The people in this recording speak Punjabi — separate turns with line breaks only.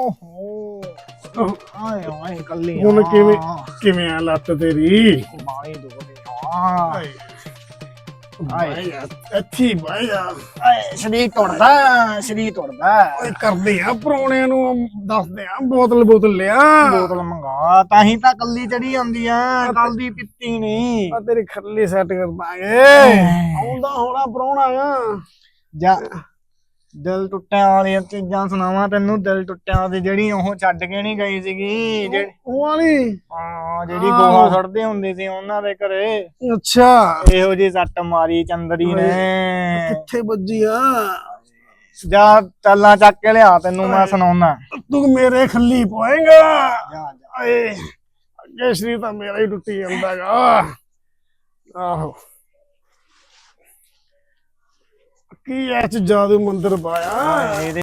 ਓਹੋ। ਆਏ ਆਏ ਕੱਲੀ
ਹੁਣ ਕਿਵੇਂ ਕਿਵੇਂ ਆ ਲੱਤ ਤੇਰੀ?
ਬਾਈ ਦੁਖਦੀ ਆ
ਆਏ ਭਾਈ ਅੱਛੀ ਭਾਈ ਆ
ਆਏ ਸ਼ਰੀਰ ਟੁੱਟਦਾ ਸ਼ਰੀਰ ਟੁੱਟਦਾ
ਓਏ ਕਰਦੇ ਆ ਪਰੋਣਿਆਂ ਨੂੰ ਦੱਸਦੇ ਆ ਬੋਤਲ ਬੋਤਲ ਲਿਆ।
ਬੋਤਲ ਮੰਗਾ ਤਾਂ ਹੀ ਤਾਂ ਕੱਲੀ ਚੜੀ ਜਾਂਦੀ ਆ ਕੱਲ ਦੀ ਪੀਤੀ ਨਹੀਂ
ਆ ਤੇਰੀ ਖੱਲੀ ਸੈੱਟ ਕਰ ਦਾਂਗੇ। ਆਉਂਦਾ ਹੋਣਾ ਪਰੋਣਾ ਆ।
ਜਾ ਦਿਲ ਟੁੱਟਿਆਂ ਵਾਲੀਆਂ ਚੀਜ਼ਾਂ ਸੁਣਾਵਾਂ ਤੈਨੂੰ ਦਿਲ ਟੁੱਟਿਆਂ ਦੀ ਜਿਹੜੀ ਉਹ ਛੱਡ ਕੇ ਨਹੀਂ ਗਈ ਸੀਗੀ ਜਿਹੜੀ
ਉਹ ਵਾਲੀ?
ਹਾਂ ਜਿਹੜੀ ਗੋਹਾ ਸੜਦੇ ਹੁੰਦੇ ਸੀ ਉਹਨਾਂ ਦੇ ਘਰੇ।
ਅੱਛਾ।
ਇਹੋ ਜੀ ਸੱਟ ਮਾਰੀ ਚੰਦਰੀ ਨੇ।
ਕਿੱਥੇ ਵੱਜੀ ਆ?
ਜਾ ਚੱਲਾਂ ਚੱਕ ਕੇ ਲਿਆ ਤੈਨੂੰ ਮੈਂ ਸੁਣਾਉਣਾ।
ਤੂੰ ਮੇਰੇ ਖੱਲੀ ਪੋਏਗਾ
ਜਾ ਜਾ।
ਏ ਅੱਗੇ ਸ਼ਰੀਰ ਤਾਂ ਮੇਰਾ ਹੀ ਟੁੱਟੀ ਜਾਂਦਾਗਾ। ਆਹੋ। ਕੀ ਐ ਚ ਜਾਦੂ ਮੰਦਰ ਪਾਇਆ?
ਇਹਦੇ